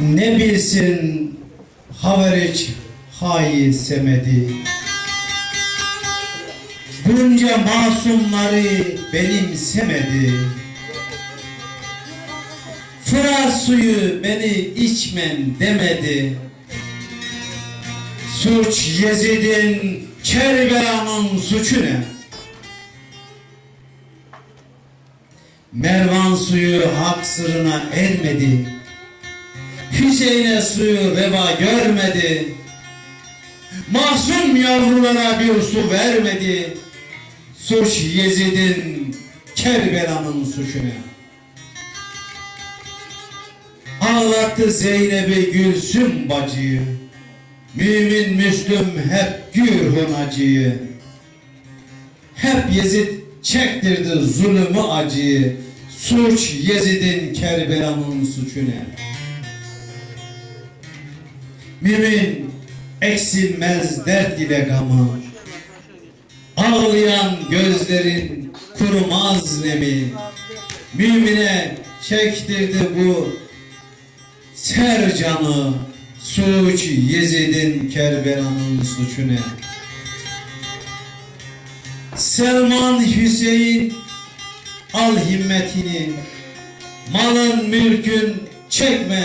Ne bilsin haveriç hayi semedi Bunca masumları benimsemedi. Fırat suyu beni içmen demedi. Suç Yezid'in Kerbela'nın suçu ne? Mervan suyu hak sırrına ermedi Hüseyin'e suyu veba görmedi. Mahzun yavrulara bir su vermedi. Suç Yezid'in Kerbela'nın suçu ne? Ağlattı Zeynep'i Gülsüm bacıyı. Mümin Müslüm hep Gürhun acıyı Hep Yezid çektirdi zulümü acıyı. Suç Yezid'in Kerbela'nın suçu ne? Mümin eksilmez dert ile gamı. Ağlayan gözlerin kurumaz nemi. Mümine çektirdi bu Sercanı suç Yezid'in Kerbela'nın suçu ne? Selman Hüseyin al himmetini Malın mülkün çekme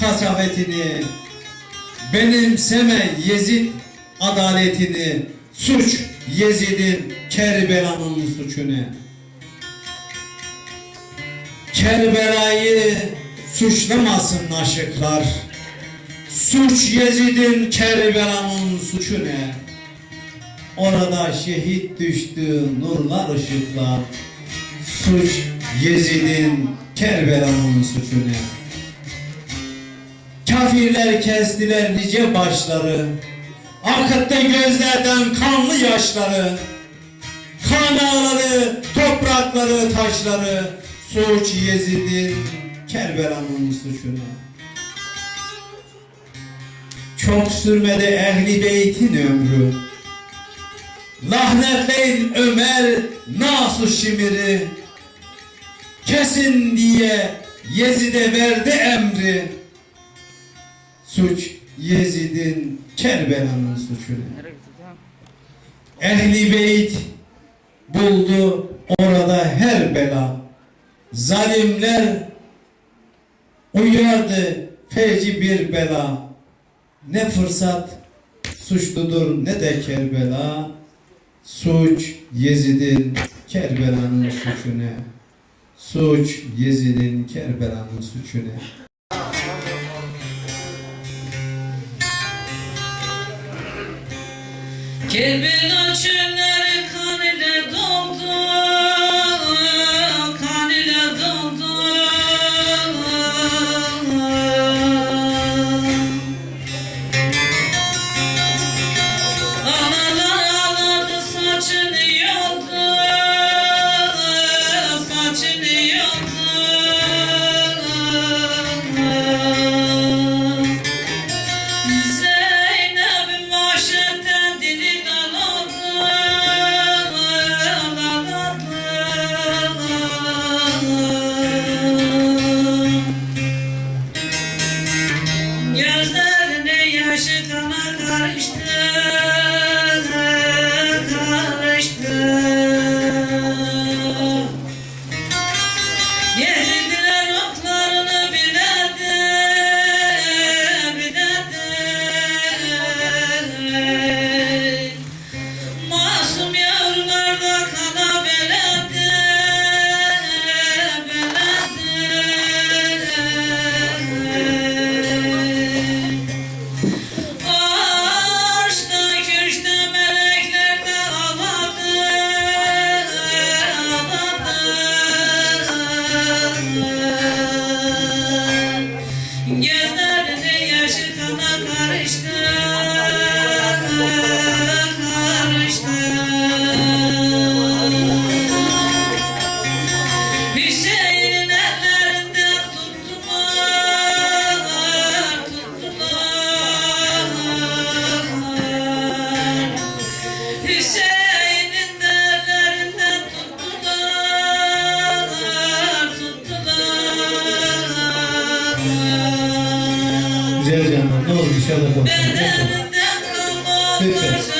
kasabetini Benimseme Yezid adaletini Suç Yezid'in Kerbela'nın suçu ne? Kerbela'yı suçlamasın aşıklar Suç Yezid'in Kerbela'nın suçu ne? Orada şehit düştü nurlar ışıklar Suç Yezid'in Kerbela'nın suçu ne? Kafirler kestiler nice başları. Akıttı gözlerden kanlı yaşları. Kan ağları, toprakları, taşları. Suç Yezid'in Kerbela'nın suçu ne? Çok sürmedi ehli beytin ömrü. Lahnetleyin Ömer Nasus Şimiri. Kesin diye Yezid'e verdi emri Suç Yezid'in Kerbela'nın suçu? Ehli beyt buldu orada her bela Zalimler uyardı feci bir bela Ne fırsat suçludur ne de Kerbela Suç Yezid'in Kerbela'nın suçu ne? Suç Yezid'in Kerbela'nın suçu ne? Kerbela çölleri kan ile doldu, Krishna. Güzel canım ne oldu dışarıda konuşalım. Lütfen.